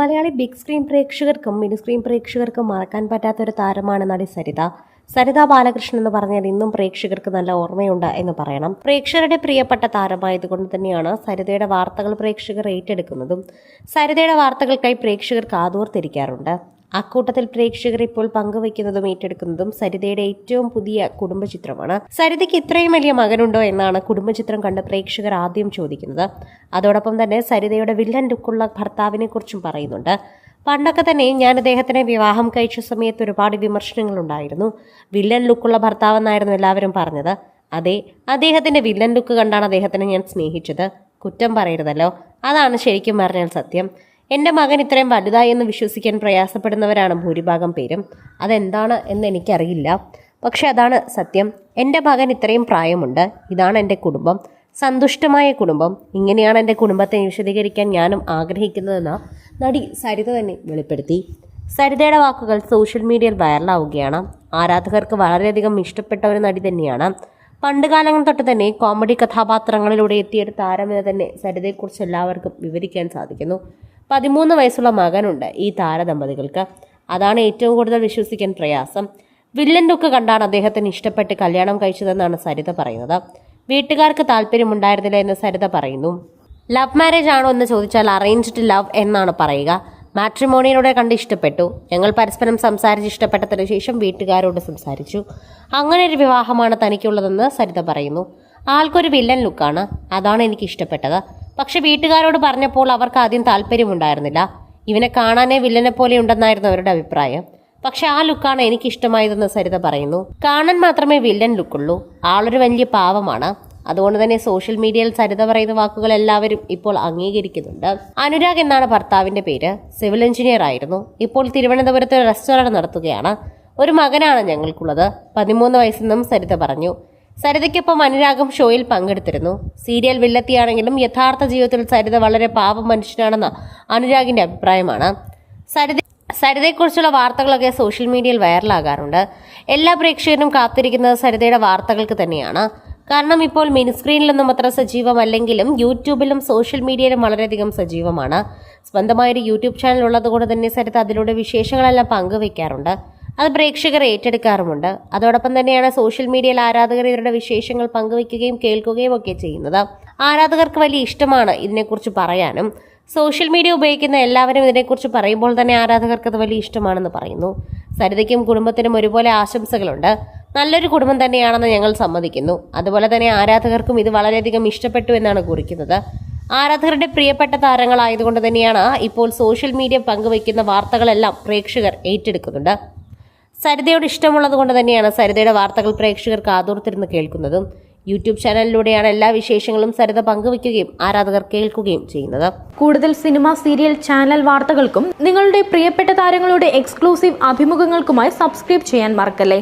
Malayali big screen പ്രേക്ഷകർക്കും mini screen പ്രേക്ഷകർക്കും മറക്കാൻ പറ്റാത്ത ഒരു താരമാണ് നടി സരിത. സരിത ബാലകൃഷ്ണൻ എന്ന് പറഞ്ഞാൽ ഇന്നും പ്രേക്ഷകർക്ക് നല്ല ഓർമ്മയുണ്ട് എന്ന് പറയണം. പ്രേക്ഷകരുടെ പ്രിയപ്പെട്ട താരമായതുകൊണ്ട് തന്നെയാണ് സരിതയുടെ വാർത്തകൾ പ്രേക്ഷകർ ഏറ്റെടുക്കുന്നതും സരിതയുടെ വാർത്തകൾക്കായി പ്രേക്ഷകർ കാതോർത്തിരിക്കാറുണ്ട് അക്കൂട്ടത്തിൽ പ്രേക്ഷകർ ഇപ്പോൾ പങ്കുവയ്ക്കുന്നതും ഏറ്റെടുക്കുന്നതും സരിതയുടെ ഏറ്റവും പുതിയ കുടുംബചിത്രമാണ്. സരിതയ്ക്ക് ഇത്രയും വലിയ മകനുണ്ടോ എന്നാണ് കുടുംബചിത്രം കണ്ട് പ്രേക്ഷകർ ആദ്യം ചോദിക്കുന്നത്. അതോടൊപ്പം തന്നെ സരിതയുടെ വില്ലൻ ലുക്കുള്ള ഭർത്താവിനെ കുറിച്ചും പറയുന്നുണ്ട്. പണ്ടൊക്കെ തന്നെ ഞാൻ അദ്ദേഹത്തിനെ വിവാഹം കഴിച്ച സമയത്ത് ഒരുപാട് വിമർശനങ്ങളുണ്ടായിരുന്നു വില്ലൻ ലുക്കുള്ള ഭർത്താവെന്നായിരുന്നു എല്ലാവരും പറഞ്ഞത്. അതെ അദ്ദേഹത്തിന്റെ വില്ലൻ ലുക്ക് കണ്ടാണ് അദ്ദേഹത്തിനെ ഞാൻ സ്നേഹിച്ചത്. കുറ്റം പറയരുതല്ലോ. അതാണ് ശരിക്കും പറഞ്ഞാൽ സത്യം. എന്റെ മകൻ ഇത്രയും വലുതായി എന്ന് വിശ്വസിക്കാൻ പ്രയാസപ്പെടുന്നവരാണ് ഭൂരിഭാഗം പേരും. അതെന്താണ് എന്ന് എനിക്കറിയില്ല. പക്ഷെ അതാണ് സത്യം. എന്റെ മകൻ ഇത്രയും പ്രായമുണ്ട്. ഇതാണ് എന്റെ കുടുംബം. സന്തുഷ്ടമായ കുടുംബം. ഇങ്ങനെയാണ് എന്റെ കുടുംബത്തെ വിശദീകരിക്കാൻ ഞാനും ആഗ്രഹിക്കുന്നതെന്ന് നടി സരിത തന്നെ വെളിപ്പെടുത്തി. സരിതയുടെ വാക്കുകൾ സോഷ്യൽ മീഡിയയിൽ വൈറലാവുകയാണ്. ആരാധകർക്ക് വളരെയധികം ഇഷ്ടപ്പെട്ട ഒരു നടി തന്നെയാണ്. പണ്ടുകാലങ്ങൾ തൊട്ട് തന്നെ കോമഡി കഥാപാത്രങ്ങളിലൂടെ എത്തിയൊരു താരമെന്ന് തന്നെ സരിതയെക്കുറിച്ച് എല്ലാവർക്കും വിവരിക്കാൻ സാധിക്കുന്നു. പതിമൂന്ന് വയസ്സുള്ള മകനുണ്ട് ഈ താരദമ്പതികൾക്ക്. അതാണ് ഏറ്റവും കൂടുതൽ വിശ്വസിക്കാൻ പ്രയാസം. വില്ലൻ ലുക്ക് കണ്ടാണ് അദ്ദേഹത്തിന് ഇഷ്ടപ്പെട്ട് കല്യാണം കഴിച്ചതെന്നാണ് സരിത പറയുന്നത്. വീട്ടുകാർക്ക് താല്പര്യമുണ്ടായിരുന്നില്ല എന്ന് സരിത പറയുന്നു. ലവ് മാരേജ് ആണോ എന്ന് ചോദിച്ചാൽ അറേഞ്ച്ഡ് ലവ് എന്നാണ് പറയുക. മാട്രിമോണിയിലൂടെ കണ്ട് ഇഷ്ടപ്പെട്ടു. ഞങ്ങൾ പരസ്പരം സംസാരിച്ച് ഇഷ്ടപ്പെട്ടതിനു ശേഷം വീട്ടുകാരോട് സംസാരിച്ചു. അങ്ങനെ ഒരു വിവാഹമാണ് തനിക്കുള്ളതെന്ന് സരിത പറയുന്നു. ആൾക്കൊരു വില്ലൻ ലുക്കാണ് അതാണ് എനിക്ക് ഇഷ്ടപ്പെട്ടത്. പക്ഷെ വീട്ടുകാരോട് പറഞ്ഞപ്പോൾ അവർക്ക് ആദ്യം താല്പര്യമുണ്ടായിരുന്നില്ല. ഇവനെ കാണാനേ വില്ലനെ പോലെ ഉണ്ടെന്നായിരുന്നു അവരുടെ അഭിപ്രായം. പക്ഷെ ആ ലുക്കാണ് എനിക്ക് ഇഷ്ടമായതെന്ന് സരിത പറയുന്നു. കാണാൻ മാത്രമേ വില്ലൻ ലുക്കുള്ളൂ. ആളൊരു വലിയ പാവമാണ്. അതുകൊണ്ട് തന്നെ സോഷ്യൽ മീഡിയയിൽ സരിത പറയുന്ന വാക്കുകൾ എല്ലാവരും ഇപ്പോൾ അംഗീകരിക്കുന്നുണ്ട്. അനുരാഗ് എന്നാണ് ഭർത്താവിന്റെ പേര്. സിവിൽ എഞ്ചിനീയർ ആയിരുന്നു. ഇപ്പോൾ തിരുവനന്തപുരത്ത് ഒരു റെസ്റ്റോറന്റ് നടത്തുകയാണ്. ഒരു മകനാണ് ഞങ്ങൾക്കുള്ളത്. പതിമൂന്ന് വയസ്സെന്നും സരിത പറഞ്ഞു. സരിതയ്ക്കൊപ്പം അനുരാഗം ഷോയിൽ പങ്കെടുത്തിരുന്നു. സീരിയൽ വില്ലത്തിയാണെങ്കിലും യഥാർത്ഥ ജീവിതത്തിൽ സരിത വളരെ പാപ മനുഷ്യനാണെന്ന് അനുരാഗിന്റെ അഭിപ്രായമാണ്. സരിത സരിതയെക്കുറിച്ചുള്ള വാർത്തകളൊക്കെ സോഷ്യൽ മീഡിയയിൽ വൈറലാകാറുണ്ട്. എല്ലാ പ്രേക്ഷകരും കാത്തിരിക്കുന്നത് സരിതയുടെ വാർത്തകൾക്ക് തന്നെയാണ്. കാരണം ഇപ്പോൾ മിനിസ്ക്രീനിലൊന്നും അത്ര സജീവമല്ലെങ്കിലും യൂട്യൂബിലും സോഷ്യൽ മീഡിയയിലും വളരെയധികം സജീവമാണ്. സ്വന്തമായൊരു യൂട്യൂബ് ചാനൽ ഉള്ളതുകൊണ്ട് തന്നെ സരിത അതിലൂടെ വിശേഷങ്ങളെല്ലാം പങ്കുവയ്ക്കാറുണ്ട് അത് പ്രേക്ഷകർ ഏറ്റെടുക്കാറുമുണ്ട്. അതോടൊപ്പം തന്നെയാണ് സോഷ്യൽ മീഡിയയിൽ ആരാധകർ ഇവരുടെ വിശേഷങ്ങൾ പങ്കുവയ്ക്കുകയും കേൾക്കുകയും ഒക്കെ ചെയ്യുന്നത്. ആരാധകർക്ക് വലിയ ഇഷ്ടമാണ് ഇതിനെക്കുറിച്ച് പറയാനും. സോഷ്യൽ മീഡിയ ഉപയോഗിക്കുന്ന എല്ലാവരും ഇതിനെക്കുറിച്ച് പറയുമ്പോൾ തന്നെ ആരാധകർക്ക് അത് വലിയ ഇഷ്ടമാണെന്ന് പറയുന്നു. സരിതയ്ക്കും കുടുംബത്തിനും ഒരുപോലെ ആശംസകളുണ്ട്. നല്ലൊരു കുടുംബം തന്നെയാണെന്ന് ഞങ്ങൾ സമ്മതിക്കുന്നു. അതുപോലെ തന്നെ ആരാധകർക്കും ഇത് വളരെയധികം ഇഷ്ടപ്പെട്ടു എന്നാണ് കുറിക്കുന്നത്. ആരാധകരുടെ പ്രിയപ്പെട്ട താരങ്ങളായതുകൊണ്ട് തന്നെയാണ് ഇപ്പോൾ സോഷ്യൽ മീഡിയ പങ്കുവയ്ക്കുന്ന വാർത്തകളെല്ലാം പ്രേക്ഷകർ ഏറ്റെടുക്കുന്നുണ്ട്. സരിതയോട് ഇഷ്ടമുള്ളത് കൊണ്ട് തന്നെയാണ് സരിതയുടെ വാർത്തകൾ പ്രേക്ഷകർ കാതോർത്തിരുന്ന് കേൾക്കുന്നതും. യൂട്യൂബ് ചാനലിലൂടെയാണ് എല്ലാ വിശേഷങ്ങളും സരിത പങ്കുവയ്ക്കുകയും ആരാധകർ കേൾക്കുകയും ചെയ്യുന്നത്. കൂടുതൽ സിനിമ സീരിയൽ ചാനൽ വാർത്തകൾക്കും നിങ്ങളുടെ പ്രിയപ്പെട്ട താരങ്ങളുടെ എക്സ്ക്ലൂസീവ് അഭിമുഖങ്ങൾക്കുമായി സബ്സ്ക്രൈബ് ചെയ്യാൻ മറക്കല്ലേ?